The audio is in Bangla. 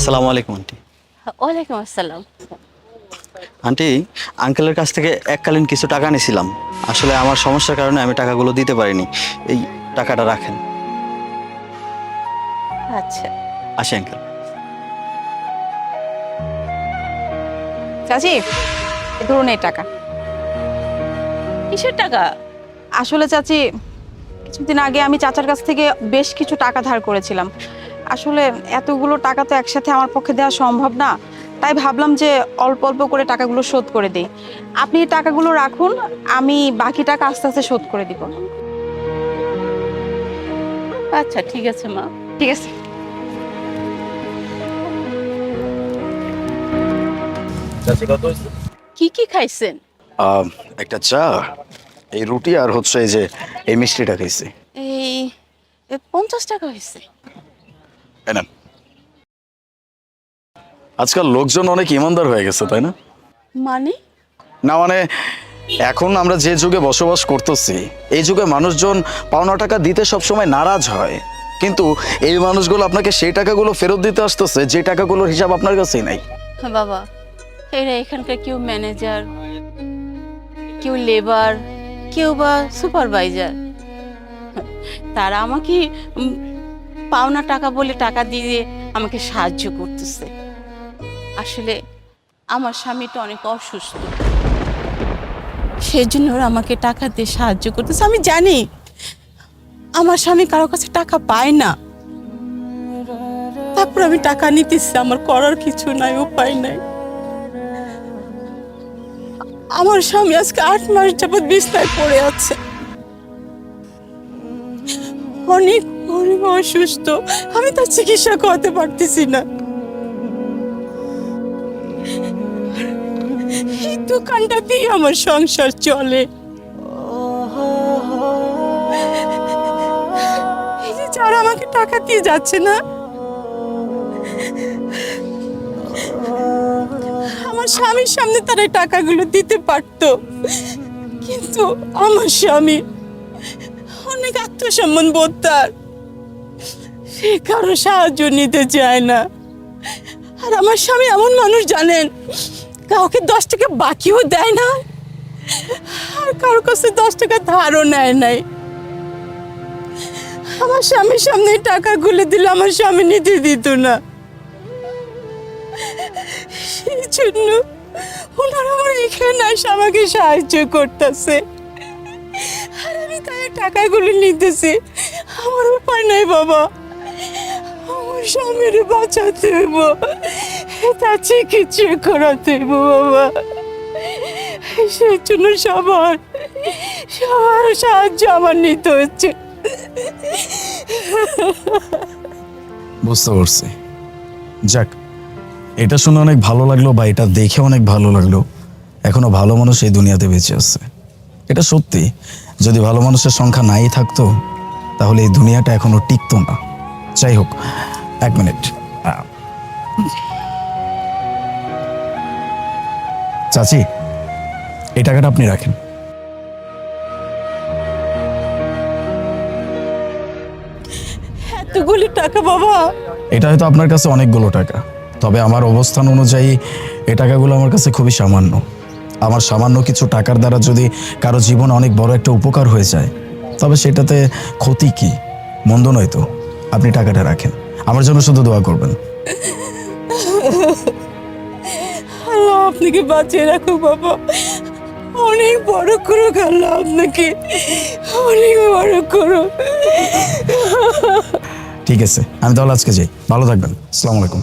আসসালামু আলাইকুম আন্টি। ওয়ালাইকুম আসসালাম। আন্টি আঙ্কেলের কাছ থেকে এককালীন কিছু টাকা নিয়েছিলাম। আসলে আমার সমস্যার কারণে আমি টাকাগুলো দিতে পারিনি। এই টাকাটা রাখেন। আচ্ছা। আসি আঙ্কেল। চাচি ধরুন এই টাকা। কিসের টাকা? আসলে চাচি কিছুদিন আগে আমি চাচার কাছ থেকে বেশ কিছু টাকা ধার করেছিলাম। আসলে এতগুলো টাকা তো একসাথে আমার পক্ষে দেওয়া সম্ভব না। তাই ভাবলাম যে অল্প অল্প করে টাকাগুলো শোধ করে দিই। আপনি টাকাগুলো রাখুন আমি বাকি টাকা আস্তে আস্তে শোধ করে দিব। আচ্ছা ঠিক আছে মা। ঠিক আছে। কি কি খাইছেন? একটা চা এই রুটি আর হচ্ছে এই যে এই মিষ্টিটা খাইছি। এই পঞ্চাশ টাকা হয়েছে। এনেন আজকাল লোকজন অনেক ইমানদার হয়ে গেছে তাই না? মানে? না মানে এখন আমরা যে যুগে বসবাস করতেছি এই যুগে মানুষজন পাওনা টাকা দিতে সবসময় নারাজ হয়। কিন্তু এই মানুষগুলো আপনাকে সেই টাকাগুলো ফেরত দিতে আসতেছে যে টাকাগুলোর হিসাব আপনার কাছেই নাই। বাবা এরা এখানকার কেউ ম্যানেজার কেউ লেবার কেউ বা সুপারভাইজার। তারা আমাকে পাওনা টাকা বলে টাকা দিয়ে আমাকে সাহায্য করতেছে। আসলে আমার স্বামীটা অনেক অসুস্থ। সেজন্য ওরা আমাকে টাকা দিয়ে সাহায্য করতেছে। আমি জানি আমার স্বামী কারও কাছে টাকা পায় না। তারপর আমি টাকা নিতেছি, আমার করার কিছু নাই, উপায় নাই। আমার স্বামী আজকে আট মাস যাবৎ বিস্তার পড়ে আছে। অনেক অনেক অসুস্থ। আমি তার চিকিৎসা করাতে পারতেছি না। এই দোকানটাতেই আমার সংসার চলে। এই যারা আমাকে টাকা দিয়ে যাচ্ছে না, আমার স্বামীর সামনে তারা টাকাগুলো দিতে পারতো। কিন্তু আমার স্বামী অনেক আত্মসম্মান বোধ তার। সে কারও সাহায্য নিতে চায় না। আর আমার স্বামী এমন মানুষ জানেন, কাউকে দশ টাকা বাকিও দেয় না, আর কারও কাছে দশ টাকা ধারও নেয় নাই। আমার স্বামীর সামনে এই টাকাগুলো দিলে আমার স্বামী নিতে দিত না। সেই জন্য ওনারা আমার এখানে এসে আমাকে সাহায্য করতেছে। আর আমি তাই টাকাগুলো নিতেছি। আমার উপায় নাই বাবা। আমার স্বামীর বাঁচাতে হইব। তার চিকিৎসা করাতে বাবা। সেই জন্য সবার সবার সাহায্য আমার নিতে হচ্ছে। বুঝতে পারছি। যাক, এটা শুনে অনেক ভালো লাগল বা এটা দেখে অনেক ভালো লাগল। এখনও ভালো মানুষ এই দুনিয়াতে বেঁচে আছে। এটা সত্যি, যদি ভালো মানুষের সংখ্যা নাই থাকতো, তাহলে এই দুনিয়াটা এখনও টিকতো না। যাই হোক এক মিনিট। চাচি এই টাকাটা আপনি রাখেন। এতগুলি টাকা বাবা। এটা হয়তো আপনার কাছে অনেকগুলো টাকা। তবে আমার অবস্থান অনুযায়ী এই টাকাগুলো আমার কাছে খুবই সামান্য। আমার সামান্য কিছু টাকার দ্বারা যদি কারও জীবনে অনেক বড় একটা উপকার হয়ে যায় তবে সেটাতে ক্ষতি কি? মন্দ নয় তো। আপনি টাকাটা রাখেন। আমার জন্য শুধু দোয়া করবেন। আল্লাহ আপনাকে বাঁচিয়ে রাখো বাবা। অনেক বড় করো আল্লাহ আপনাকে। অনেক বড় করো ঠিক আছে আমি তাহলে আজকে যাই। ভালো থাকবেন। আসসালামু আলাইকুম।